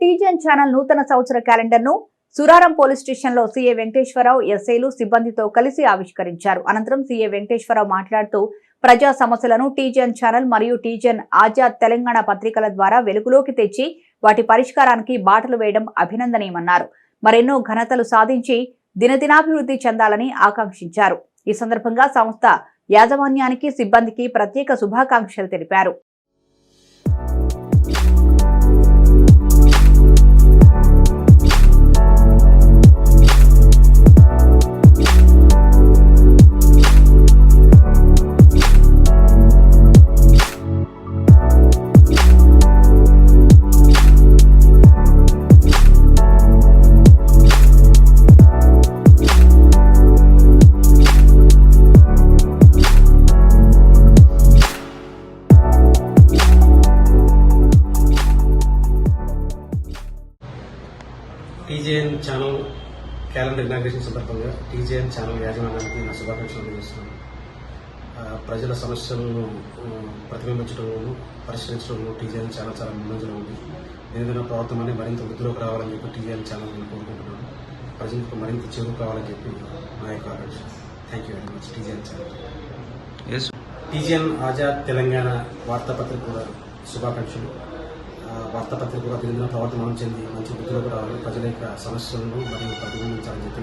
టీజన్ channel నూతన సంవత్సర క్యాలెండర్ను సురారం పోలీస్ స్టేషన్లో సీఏ వెంకటేశ్వరరావు ఎస్ఐలు సిబ్బందితో కలిసి ఆవిష్కరించారు. అనంతరం సీఏ వెంకటేశ్వరరావు మాట్లాడుతూ ప్రజా సమస్యలను టీజన్ ఛానల్ మరియు టీజన్ ఆజాద్ తెలంగాణ పత్రికల ద్వారా వెలుగులోకి తెచ్చి వాటి పరిష్కారానికి బాటలు వేయడం అభినందనీయమన్నారు. మరెన్నో ఘనతలు సాధించి దినదినాభివృద్ధి చెందాలని ఆకాంక్షించారు. ఈ సందర్భంగా సంస్థ యాజమాన్యానికి సిబ్బందికి ప్రత్యేక శుభాకాంక్షలు తెలిపారు. టీజేఎన్ ఛానల్ క్యాలెండర్ ఇనాగ్రేషన్ సందర్భంగా టీజేఎన్ ఛానల్ యాజమాన్యానికి నా శుభాకాంక్షలు అందజేస్తున్నాను ఆ, ప్రజల సమస్యలను ప్రతిబింబించడంలోనూ పరిష్కరించడంలో టీజేఎన్ ఛానల్ చాలా ముందంజలో ఉంది. దినదిన ప్రవర్తన అనేది మరింత వృద్ధిలోకి రావాలని చెప్పి టీజేఎన్ ఛానల్ నేను కోరుకుంటున్నాను. ప్రజలకు మరింత చేరువు కావాలని చెప్పి నా యొక్క ఆకాంక్ష. Thank you very much TJN channel. TGN Azad Telangana వార్తాపత్రిక కూడా శుభాకాంక్షలు. ఆ, వార్తాపత్రిక కూడా దినదిన ప్రవర్తమానం చెంది మంచి వృద్ధిలోకి రావాలి. ప్రజల యొక్క సమస్యలను మరియు ప్రతిబింబించాలని చెప్పి